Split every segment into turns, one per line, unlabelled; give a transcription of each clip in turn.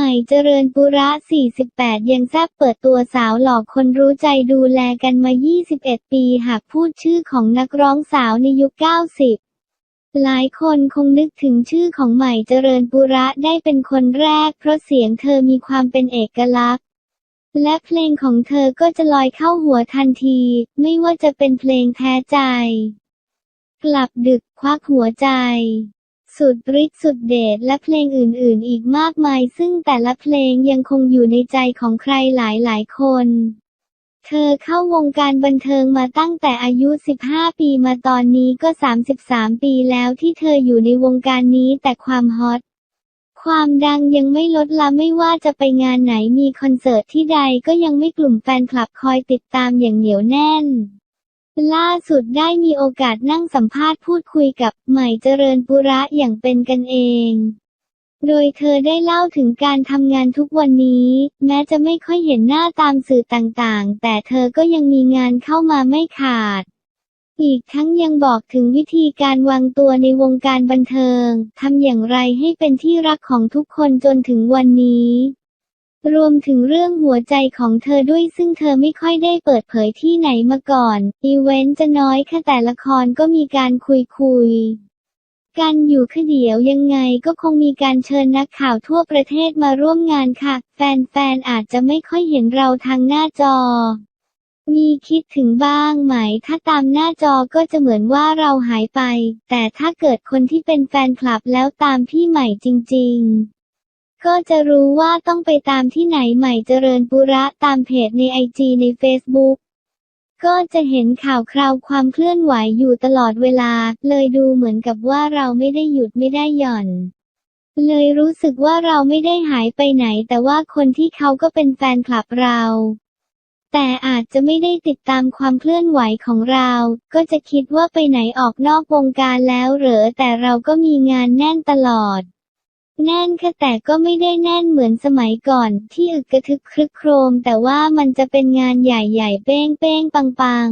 หม่เจริญปุระ 48 ยังแซบเปิดตัวสาวหล่อคนรู้ใจดูแลกันมา 21 ปีหากพูดชื่อของนักร้องสาวในยุค 90หลายคนคงนึกถึงชื่อของใหม่เจริญปุระได้เป็นคนแรก เพราะเสียงเธอมีความเป็นเอกลักษณ์ และเพลงของเธอก็จะลอยเข้าหัวทันที ไม่ว่าจะเป็นเพลงแพ้ใจ กลับดึกควักหัวใจ สุดฤทธิ์สุดเดชและเพลงอื่นๆ อีกมากมาย ซึ่งแต่ละเพลงยังคงอยู่ในใจของใครหลายๆ คน เธอเข้าวงการบันเทิงมาตั้งแต่อายุ 15 ปีมาตอนนี้ก็ 33 ปีแล้วที่เธออยู่ในวงการนี้แต่ความฮอตความดังยังไม่ลดละไม่ว่าจะไปงานไหนมีคอนเสิร์ตที่ใดก็ยังไม่กลุ่มแฟนคลับคอยติดตามอย่างเหนียวแน่น ล่าสุดได้มีโอกาสนั่งสัมภาษณ์พูดคุยกับใหม่เจริญปุระอย่างเป็นกันเอง โดยเธอได้เล่าถึงการทำงานทุกวันนี้ แม้จะไม่ค่อยเห็นหน้าตามสื่อต่างๆ แต่เธอก็ยังมีงานเข้ามาไม่ขาด อีกทั้งยังบอกถึงวิธีการวางตัวในวงการบันเทิงทำอย่างไรให้เป็นที่รักของทุกคนจนถึงวันนี้ รวมถึงเรื่องหัวใจของเธอด้วยซึ่งเธอไม่ค่อยได้เปิดเผยที่ไหนมาก่อน อีเวนต์จะน้อยแค่แต่ละครก็มีการคุยคุยกันอยู่คือเดียวยังไงก็คงมีการเชิญนักข่าวทั่วประเทศมาร่วมงานค่ะ แฟนๆอาจจะไม่ค่อยเห็นเราทางหน้าจอ มีคิดถึงบ้างไหม ถ้าตามหน้าจอก็จะเหมือนว่าเราหายไป แต่ถ้าเกิดคนที่เป็นแฟนคลับแล้วตามพี่ใหม่จริง ๆ ก็จะรู้ว่าต้องไปตามที่ไหนใหม่เจริญปุระตามเพจในไอจีในเฟซบุ๊กก็จะเห็นข่าวคราวความเคลื่อนไหวอยู่ตลอดเวลา เลยดูเหมือนกับว่าเราไม่ได้หยุดไม่ได้หย่อน เลยรู้สึกว่าเราไม่ได้หายไปไหน แต่ว่าคนที่เขาก็เป็นแฟนคลับเรา แต่อาจจะไม่ได้ติดตามความเคลื่อนไหวของเรา ก็จะคิดว่าไปไหนออกนอกวงการแล้วเหรอแต่เราก็มีงานแน่นตลอด แน่นค่ะแต่ก็ไม่ได้แน่นเหมือนสมัยก่อน ที่อึกกระทึกครึกโครม แต่ว่ามันจะเป็นงานใหญ่ๆ เป้งเป้งๆปัง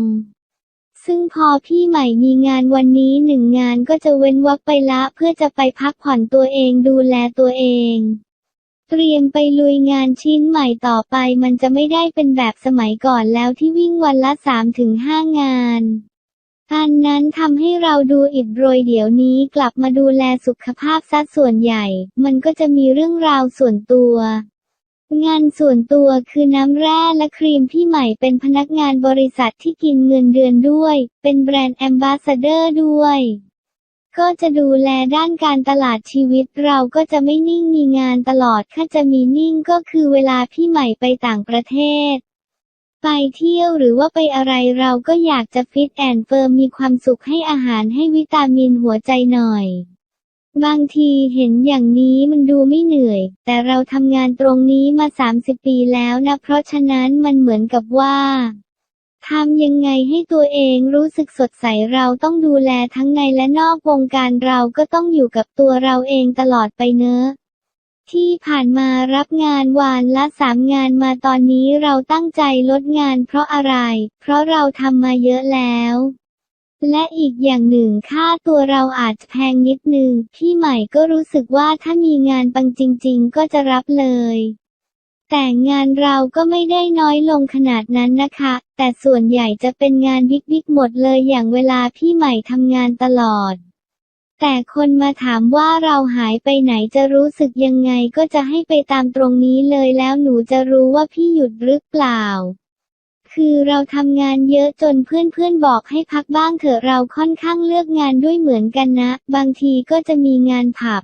ๆ ซึ่งพอพี่ใหม่มีงานวันนี้หนึ่งงานก็จะเว้นวักไปละเพื่อจะไปพักผ่อนตัวเองดูแลตัวเอง เตรียมไปลุยงานชิ้นใหม่ต่อไปมันจะไม่ได้เป็นแบบสมัยก่อนแล้วที่วิ่งวันละ3-5งาน อันนั้นทำให้เราดูอิดโรยเดี๋ยวนี้กลับมาดูแลสุขภาพซะส่วนใหญ่ มันก็จะมีเรื่องราวส่วนตัว งานส่วนตัวคือน้ำแร่และครีมพี่ใหม่เป็นพนักงานบริษัทที่กินเงินเดือนด้วย เป็นแบรนด์แอมบาสเดอร์ด้วย ก็จะดูแลด้านการตลาดชีวิตเราก็จะไม่นิ่งมีงานตลอดถ้าจะมีนิ่งก็คือเวลาพี่ใหม่ไปต่างประเทศ ไปเที่ยวหรือว่าไปอะไรเราก็อยากจะฟิตแอนเฟิร์มมีความสุขให้อาหารให้วิตามินหัวใจหน่อย บางทีเห็นอย่างนี้มันดูไม่เหนื่อย แต่เราทำงานตรงนี้มา 30 ปีแล้วนะ เพราะฉะนั้นมันเหมือนกับว่าทำยังไงให้ตัวเองรู้สึกสดใสเราต้องดูแลทั้งในและนอกวงการเราก็ต้องอยู่กับตัวเราเองตลอดไปเนอะ ที่ผ่านมารับงานวันละสามงานมาตอนนี้เราตั้งใจลดงานเพราะอะไร เพราะเราทำมาเยอะแล้ว และอีกอย่างหนึ่งค่าตัวเราอาจแพงนิดนึง พี่ใหม่ก็รู้สึกว่าถ้ามีงานปังจริง ๆ ก็จะรับเลย แต่งานเราก็ไม่ได้น้อยลงขนาดนั้นนะคะ แต่ส่วนใหญ่จะเป็นงานบิ๊กๆหมดเลยอย่างเวลาพี่ใหม่ทำงานตลอด แต่คนมาถามว่าเราหายไปไหนจะรู้สึกยังไงก็จะให้ไปตามตรงนี้เลยแล้วหนูจะรู้ว่าพี่หยุดหรือเปล่า คือเราทำงานเยอะจนเพื่อนๆบอกให้พักบ้างเถอะเราค่อนข้างเลือกงานด้วยเหมือนกันนะ บางทีก็จะมีงานผับ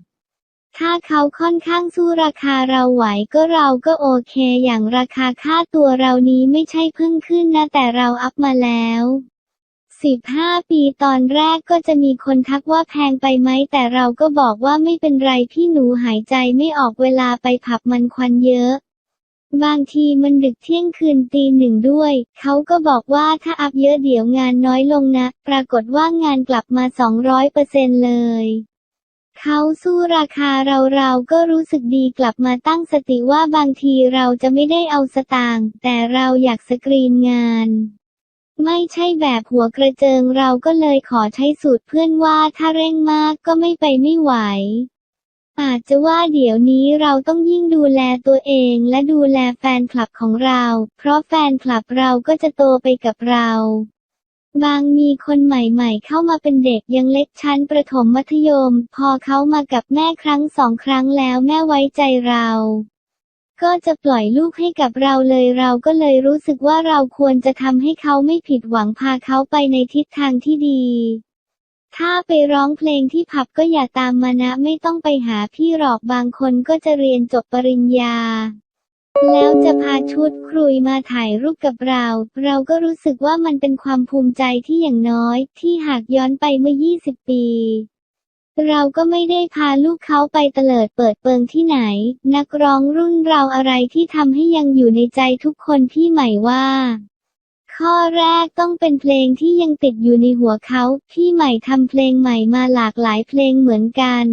ถ้าเขาค่อนข้างสู้ราคาเราไหวก็เราก็โอเคอย่างราคาค่าตัวเรานี้ไม่ใช่เพิ่งขึ้นนะแต่เราอัพมาแล้ว 15 ปีตอนแรกก็จะมีคนทักว่าแพงไปไหม แต่เราก็บอกว่าไม่เป็นไรพี่หนูหายใจไม่ออกเวลาไปผับมันควันเยอะ บางทีมันดึกเที่ยงคืนตีหนึ่งด้วย เขาก็บอกว่าถ้าอัพเยอะเดี๋ยวงานน้อยลงนะ ปรากฏว่างานกลับมา 200%เลยเขาสู้ราคาเราเราก็รู้สึกดีกลับมาตั้งสติว่าบางทีเราจะไม่ได้เอาสตางค์แต่เราอยากสกรีนงาน ไม่ใช่แบบหัวกระเจิงเราก็เลยขอใช้สูตรเพื่อนว่าถ้าเร่งมากก็ไม่ไปไม่ไหว อาจจะว่าเดี๋ยวนี้เราต้องยิ่งดูแลตัวเองและดูแลแฟนคลับของเรา เพราะแฟนคลับเราก็จะโตไปกับเรา บางมีคนใหม่ๆ เข้ามาเป็นเด็กยังเล็กชั้นประถมมัธยม พอเขามากับแม่ครั้งสองครั้งแล้วแม่ไว้ใจเรา ก็จะปล่อยลูกให้กับเราเลยเราก็เลยรู้สึกว่าเราควรจะทำให้เขาไม่ผิดหวังพาเขาไปในทิศทางที่ดี ถ้าไปร้องเพลงที่ผับก็อย่าตามมานะไม่ต้องไปหาพี่หรอกบางคนก็จะเรียนจบปริญญา แล้วจะพาชุดครุยมาถ่ายรูปกับเรา เราก็รู้สึกว่ามันเป็นความภูมิใจที่อย่างน้อย ที่หากย้อนไปเมื่อ 20 ปี เราก็ไม่ได้พาลูกเขาไปเตลิดเปิดเปิงที่ไหน นักร้องรุ่นเราอะไรที่ทำให้ยังอยู่ในใจทุกคนพี่ใหม่ว่า ข้อแรกต้องเป็นเพลงที่ยังติดอยู่ในหัวเขาพี่ใหม่ทำเพลงใหม่มาหลากหลายเพลงเหมือนกัน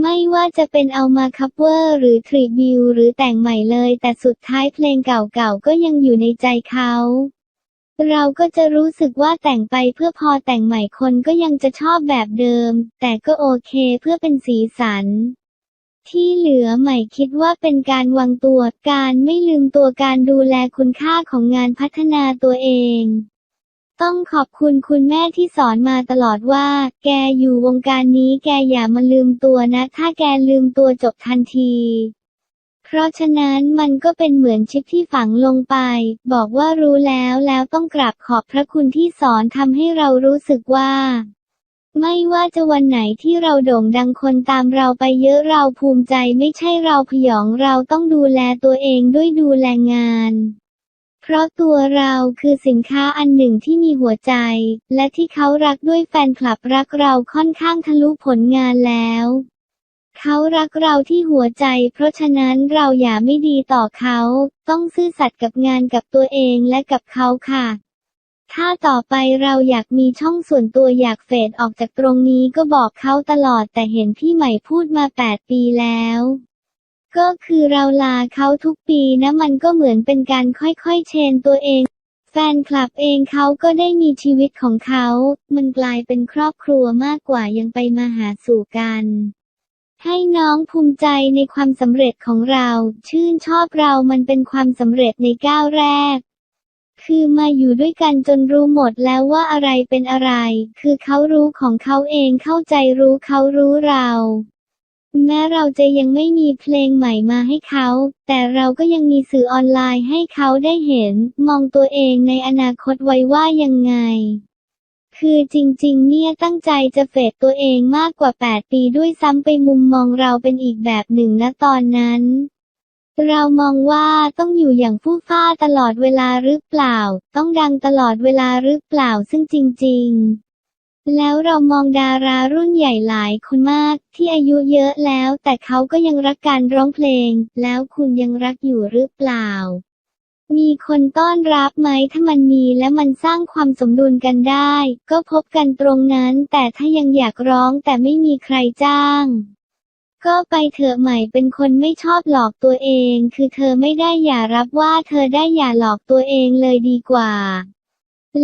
ไม่ว่าจะเป็นเอามาคัฟเวอร์หรือทริบิวหรือแต่งใหม่เลย แต่สุดท้ายเพลงเก่าๆก็ยังอยู่ในใจเขา เราก็จะรู้สึกว่าแต่งไปเพื่อพอแต่งใหม่คนก็ยังจะชอบแบบเดิม แต่ก็โอเคเพื่อเป็นสีสัน ที่เหลือใหม่คิดว่าเป็นการวางตัว การไม่ลืมตัวการดูแลคุณค่าของงานพัฒนาตัวเอง ต้องขอบคุณคุณแม่ที่สอนมาตลอดว่า แกอยู่วงการนี้แกอย่ามาลืมตัวนะ ถ้าแกลืมตัวจบทันที ราะฉะนั้นมันก็เป็นเหมือนชิปที่ฝังลงไป บอกว่ารู้แล้วแล้วต้องกราบขอบพระคุณที่สอนทำให้เรารู้สึกว่า ไม่ว่าจะวันไหนที่เราโด่งดังคนตามเราไปเยอะเราภูมิใจไม่ใช่เราพยองเราต้องดูแลตัวเองด้วยดูแลงานเพราะตัวเราคือสินค้าอันหนึ่งที่มีหัวใจ และที่เขารักด้วยแฟนคลับรักเราค่อนข้างทะลุผลงานแล้ว เขารักเราที่หัวใจ เพราะฉะนั้นเราอย่าไม่ดีต่อเขา ต้องซื่อสัตย์กับงานกับตัวเองและกับเขาค่ะ ถ้าต่อไปเราอยากมีช่องส่วนตัวอยากเฟดออกจากตรงนี้ก็บอกเขาตลอดแต่เห็นพี่ใหม่พูดมา8ปีแล้วก็คือเราลาเขาทุกปีนะมันก็เหมือนเป็นการค่อยๆ เชนตัวเอง แฟนคลับเองเขาก็ได้มีชีวิตของเขา มันกลายเป็นครอบครัวมากกว่ายังไปมาหาสู่กัน ให้น้องภูมิใจในความสำเร็จของเรา ชื่นชอบเรามันเป็นความสำเร็จในก้าวแรก คือมาอยู่ด้วยกันจนรู้หมดแล้วว่าอะไรเป็นอะไร คือเขารู้ของเขาเองเข้าใจรู้เขารู้เราแม้เราจะยังไม่มีเพลงใหม่มาให้เขา แต่เราก็ยังมีสื่อออนไลน์ให้เขาได้เห็น มองตัวเองในอนาคตไว้ว่ายังไง คือจริงๆ เนี่ยตั้งใจจะเฟดตัวเองมากกว่า 8 ปีด้วยซ้ำไปมุมมองเราเป็นอีกแบบหนึ่งนะตอนนั้น เรามองว่าต้องอยู่อย่างฟู่ฟ้าตลอดเวลาหรือเปล่า ต้องดังตลอดเวลาหรือเปล่าซึ่งจริง ๆแล้วเรามองดารารุ่นใหญ่หลายคนมากที่อายุเยอะแล้ว แต่เขาก็ยังรักการร้องเพลง แล้วคุณยังรักอยู่หรือเปล่า มีคนต้อนรับไหมถ้ามันมีและมันสร้างความสมดุลกันได้ ก็พบกันตรงนั้น แต่ถ้ายังอยากร้องแต่ไม่มีใครจ้าง ก็ไปเถอะใหม่เป็นคนไม่ชอบหลอกตัวเอง คือเธอไม่ได้อย่ารับว่าเธอได้อย่าหลอกตัวเองเลยดีกว่า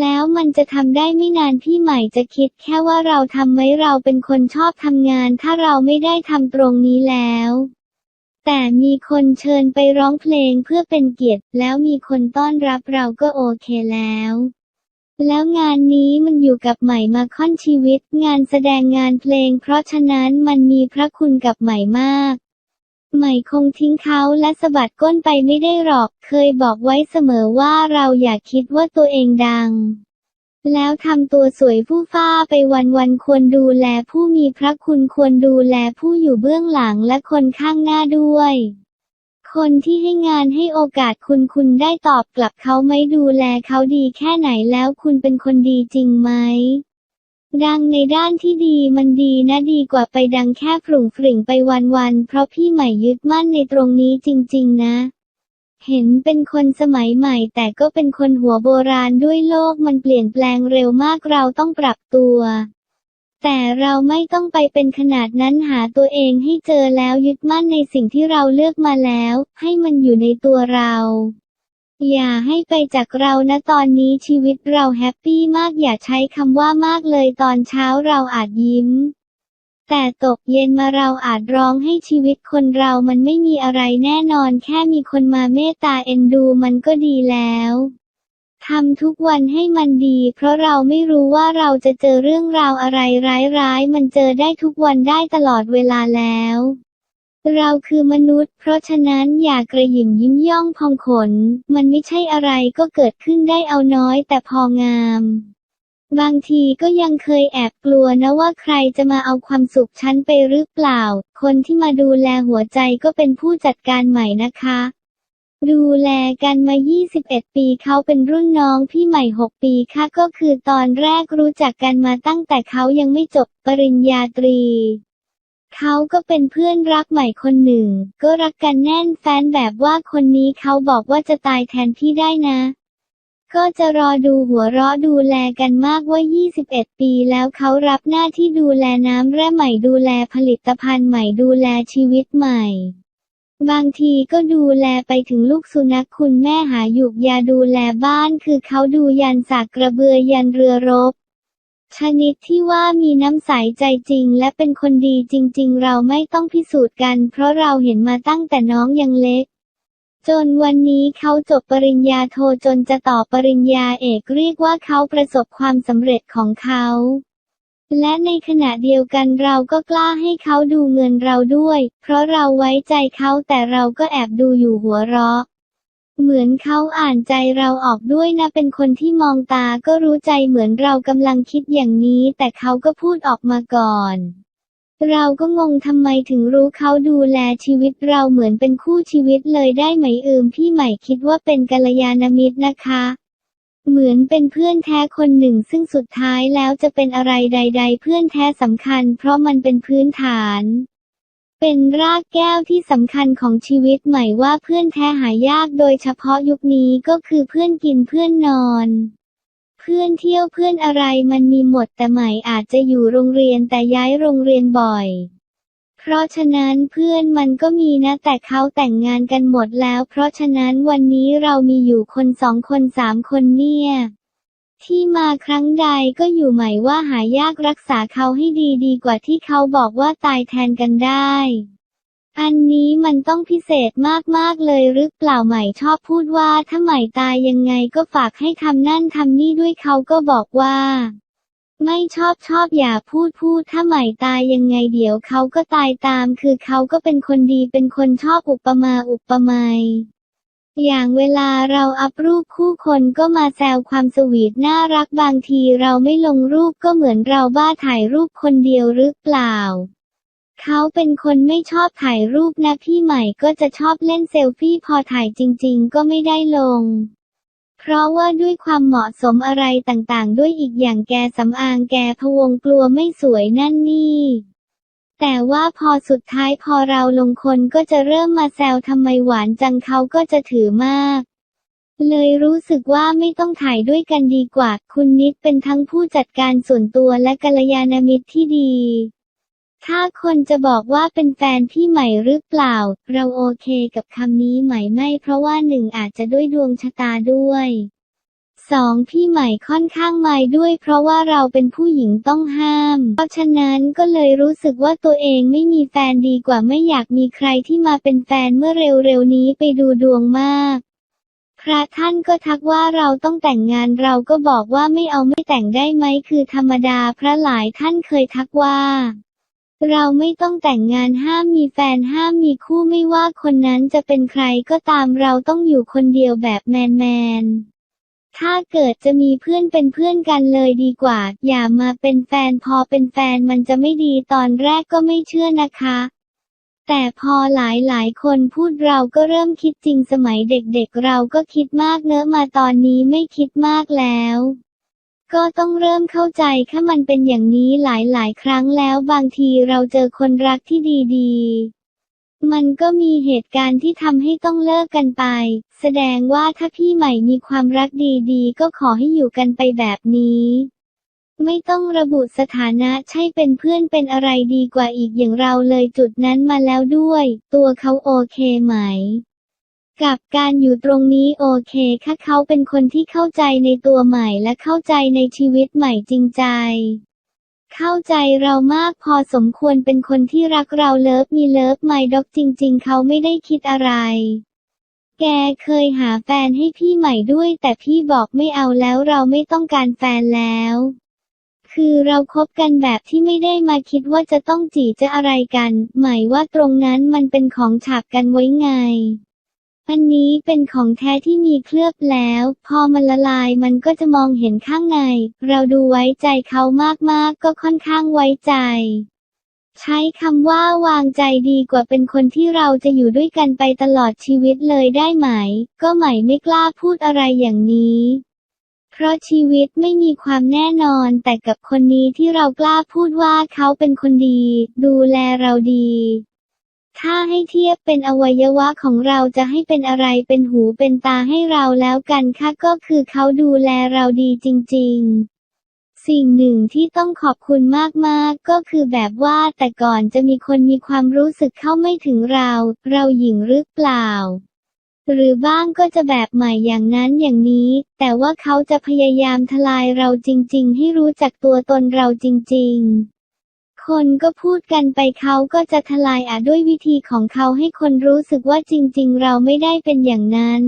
แล้วมันจะทำได้ไม่นานพี่ใหม่จะคิดแค่ว่าเราทำไหมเราเป็นคนชอบทำงาน ถ้าเราไม่ได้ทำตรงนี้แล้ว แต่มีคนเชิญไปร้องเพลงเพื่อเป็นเกียรติ แล้วมีคนต้อนรับเราก็โอเคแล้ว แล้วงานนี้มันอยู่กับใหม่มาค่อนชีวิต งานแสดงงานเพลง เพราะฉะนั้นมันมีพระคุณกับใหม่มาก ใหม่คงทิ้งเขาและสะบัดก้นไปไม่ได้หรอก เคยบอกไว้เสมอว่าเราอย่าคิดว่าตัวเองดัง แล้วทำตัวสวยผู้ฟ้าไปวันๆควรดูแลผู้มีพระคุณควรดูแลผู้อยู่เบื้องหลังและคนข้างหน้าด้วย คนที่ให้งานให้โอกาสคุณคุณได้ตอบกลับเขาไหมดูแลเขาดีแค่ไหนแล้วคุณเป็นคนดีจริงไหมดังในด้านที่ดีมันดีนะดีกว่าไปดังแค่ฝรุ่งฝริ่งไปวันๆเพราะพี่ใหม่ยึดมั่นในตรงนี้จริง ๆ นะ เห็นเป็นคนสมัยใหม่ แต่ก็เป็นคนหัวโบราณด้วยโลกมันเปลี่ยนแปลงเร็วมากเราต้องปรับตัว แต่เราไม่ต้องไปเป็นขนาดนั้นหาตัวเองให้เจอแล้วยึดมั่นในสิ่งที่เราเลือกมาแล้ว ให้มันอยู่ในตัวเรา อย่าให้ไปจากเรานะตอนนี้ชีวิตเราแฮปปี้มากอย่าใช้คำว่ามากเลยตอนเช้าเราอาจยิ้ม แต่ตกเย็นมาเราอาจร้องให้ชีวิตคนเรามันไม่มีอะไรแน่นอนแค่มีคนมาเมตตาเอ็นดูมันก็ดีแล้วทำทุกวันให้มันดี เพราะเราไม่รู้ว่าเราจะเจอเรื่องราวอะไรร้ายๆ มันเจอได้ทุกวันได้ตลอดเวลาแล้ว เราคือมนุษย์ เพราะฉะนั้นอย่ากระหยิ่มยิ้มย่องพองขน มันไม่ใช่อะไรก็เกิดขึ้นได้เอาน้อยแต่พองาม บางทีก็ยังเคยแอบกลัวนะว่าใครจะมาเอาความสุขฉันไปหรือเปล่า คนที่มาดูแลหัวใจก็เป็นผู้จัดการใหม่นะคะ ดูแลกันมา 21 ปีเขาเป็นรุ่นน้องพี่ใหม่ 6 ปีค่ะก็คือตอนแรกรู้จักกันมาตั้งแต่เขายังไม่จบปริญญาตรี เขาก็เป็นเพื่อนรักใหม่คนหนึ่ง ก็รักกันแน่นแฟนแบบว่าคนนี้เขาบอกว่าจะตายแทนพี่ได้นะ ก็จะรอดูหัวเราะดูแลกันมากว่า 21 ปีแล้วเขารับหน้าที่ดูแลน้ำแร่ใหม่ดูแลผลิตภัณฑ์ใหม่ดูแลชีวิตใหม่ บางทีก็ดูแลไปถึงลูกสุนัขคุณแม่หาหยุกยาดูแลบ้านคือเขาดูยันสากกระเบือยันเรือรบชนิดที่ว่ามีน้ำใสใจจริงและเป็นคนดีจริง ๆ เราไม่ต้องพิสูจน์กัน เพราะเราเห็นมาตั้งแต่น้องยังเล็ก จนวันนี้เขาจบปริญญาโทจนจะต่อปริญญาเอกเรียกว่าเขาประสบความสำเร็จของเขา และในขณะเดียวกันเราก็กล้าให้เขาดูเงินเราด้วย เพราะเราไว้ใจเขาแต่เราก็แอบดูอยู่หัวเราะ เหมือนเขาอ่านใจเราออกด้วยนะเป็นคนที่มองตาก็รู้ใจเหมือนเรากำลังคิดอย่างนี้ แต่เขาก็พูดออกมาก่อน เราก็งงทำไมถึงรู้เขาดูแลชีวิตเราเหมือนเป็นคู่ชีวิตเลยได้ไหมเอิมพี่ใหม่คิดว่าเป็นกัลยาณมิตรนะคะ เหมือนเป็นเพื่อนแท้คนหนึ่งซึ่งสุดท้ายแล้วจะเป็นอะไรใด ๆ เพื่อนแท้สำคัญ เพราะมันเป็นพื้นฐาน เป็นรากแก้วที่สำคัญของชีวิตใหม่ว่าเพื่อนแท้หายากโดยเฉพาะยุคนี้ก็คือเพื่อนกินเพื่อนนอน เพื่อนเที่ยวเพื่อนอะไรมันมีหมดแต่ใหม่อาจจะอยู่โรงเรียนแต่ย้ายโรงเรียนบ่อย เพราะฉะนั้นเพื่อนมันก็มีนะแต่เขาแต่งงานกันหมดแล้ว เพราะฉะนั้นวันนี้เรามีอยู่คนสองคนสามคนเนี่ยที่มาครั้งใดก็อยู่หมายว่าหายากรักษาเขาให้ดีดีกว่าที่เขาบอกว่าตายแทนกันได้ อันนี้มันต้องพิเศษมากๆเลยหรือเปล่าใหม่ชอบพูดว่าถ้าใหม่ตายยังไงก็ฝากให้ทำนั่นทำนี่ด้วยเขาก็บอกว่า ไม่ชอบชอบอย่าพูดพูดถ้าใหม่ตายยังไงเดี๋ยวเขาก็ตายตาม คือเขาก็เป็นคนดีเป็นคนชอบอุปมาอุปไมยอย่างเวลาเราอัพรูปคู่คนก็มาแซวความสวีทน่ารักบางทีเราไม่ลงรูปก็เหมือนเราบ้าถ่ายรูปคนเดียวหรือเปล่า เขาเป็นคนไม่ชอบถ่ายรูปนะพี่ใหม่ก็จะชอบเล่นเซลฟี่พอถ่ายจริง ๆ ก็ไม่ได้ลง เพราะว่าด้วยความเหมาะสมอะไรต่างๆ ด้วยอีกอย่างแกสำอางแกพวงกลัวไม่สวยนั่นนี่ แต่ว่าพอสุดท้ายพอเราลงคนก็จะเริ่มมาแซวทำไมหวานจังเขาก็จะถือมากเลยรู้สึกว่าไม่ต้องถ่ายด้วยกันดีกว่า คุณนิดเป็นทั้งผู้จัดการส่วนตัวและกัลยาณมิตรที่ดี ถ้าคนจะบอกว่าเป็นแฟนพี่ใหม่หรือเปล่า เราโอเคกับคำนี้ไหมไม่ เพราะว่าหนึ่งอาจจะด้วยดวงชะตาด้วยสองพี่ใหม่ค่อนข้างไม่ด้วย เพราะว่าเราเป็นผู้หญิงต้องห้าม เพราะฉะนั้นก็เลยรู้สึกว่าตัวเองไม่มีแฟนดีกว่าไม่อยากมีใครที่มาเป็นแฟนเมื่อเร็วๆนี้ไปดูดวงมากพระท่านก็ทักว่าเราต้องแต่งงานเราก็บอกว่าไม่เอาไม่แต่งได้ไหมคือธรรมดาพระหลายท่านเคยทักว่า เราไม่ต้องแต่งงานห้ามมีแฟนห้ามมีคู่ไม่ว่าคนนั้นจะเป็นใครก็ตามเราต้องอยู่คนเดียวแบบแมนแมนๆถ้าเกิดจะมีเพื่อนเป็นเพื่อนกันเลยดีกว่า อย่ามาเป็นแฟนพอเป็นแฟนมันจะไม่ดีตอนแรกก็ไม่เชื่อนะคะ แต่พอหลายหลายๆคนพูดเราก็เริ่มคิดจริงสมัยเด็กๆเราก็คิดมากเนอะมาตอนนี้ไม่คิดมากแล้ว ก็ต้องเริ่มเข้าใจแค่มันเป็นอย่างนี้หลายๆ ครั้งแล้วบางทีเราเจอคนรักที่ดีๆมันก็มีเหตุการณ์ที่ทำให้ต้องเลิกกันไป แสดงว่าถ้าพี่ใหม่มีความรักดีๆ ก็ขอให้อยู่กันไปแบบนี้ ไม่ต้องระบุสถานะใช่เป็นเพื่อนเป็นอะไรดีกว่าอีกอย่างเราเลยจุดนั้นมาแล้วด้วย ตัวเขาโอเคไหม กับการอยู่ตรงนี้โอเคค่ะเขาเป็นคนที่เข้าใจในตัวใหม่และเข้าใจในชีวิตใหม่จริงใจ เข้าใจเรามากพอสมควรเป็นคนที่รักเราเลิฟมีเลิฟไม่ด็อกจริง ๆ เขาไม่ได้คิดอะไร แกเคยหาแฟนให้พี่ใหม่ด้วย แต่พี่บอกไม่เอาแล้วเราไม่ต้องการแฟนแล้วคือเราคบกันแบบที่ไม่ได้มาคิดว่าจะต้องจีจะอะไรกัน หมายว่าตรงนั้นมันเป็นของฉาบกันไว้ไง อันนี้เป็นของแท้ที่มีเคลือบแล้ว พอมันละลายมันก็จะมองเห็นข้างใน เราดูไว้ใจเขามากๆ ก็ค่อนข้างไว้ใจ ใช้คำว่าวางใจดีกว่าเป็นคนที่เราจะอยู่ด้วยกันไปตลอดชีวิตเลยได้ไหม ก็ไหมไม่กล้าพูดอะไรอย่างนี้ เพราะชีวิตไม่มีความแน่นอนแต่กับคนนี้ที่เรากล้าพูดว่าเขาเป็นคนดี ดูแลเราดี ถ้าให้เทียบเป็นอวัยวะของเราจะให้เป็นอะไรเป็นหูเป็นตาให้เราแล้วกันค่ะก็คือเขาดูแลเราดีจริง ๆสิ่งหนึ่งที่ต้องขอบคุณมากๆ ก็คือแบบว่าแต่ก่อนจะมีคนมีความรู้สึกเข้าไม่ถึงเรา เราหญิงหรือเปล่า หรือบ้างก็จะแบบใหม่อย่างนั้นอย่างนี้ แต่ว่าเขาจะพยายามทลายเราจริง ๆ ให้รู้จักตัวตนเราจริง ๆ คนก็พูดกันไปเขาก็จะทลายอาด้วยวิธีของเขาให้คนรู้สึกว่าจริง ๆ เราไม่ได้เป็นอย่างนั้น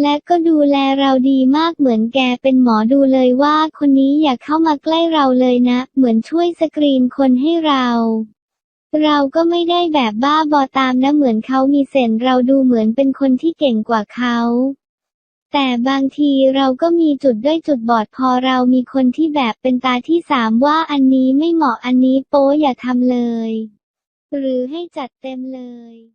และก็ดูแลเราดีมากเหมือนแกเป็นหมอดูเลยว่าคนนี้อย่าเข้ามาใกล้เราเลยนะ เหมือนช่วยสกรีนคนให้เรา เราก็ไม่ได้แบบบ้าบอตามนะเหมือนเขามีเซนเราดูเหมือนเป็นคนที่เก่งกว่าเขา แต่บางทีเราก็มีจุดด้อยจุดบอดพอเรามีคนที่แบบเป็นตาที่สามว่าอันนี้ไม่เหมาะอันนี้โป๊อย่าทำเลย หรือให้จัดเต็มเลย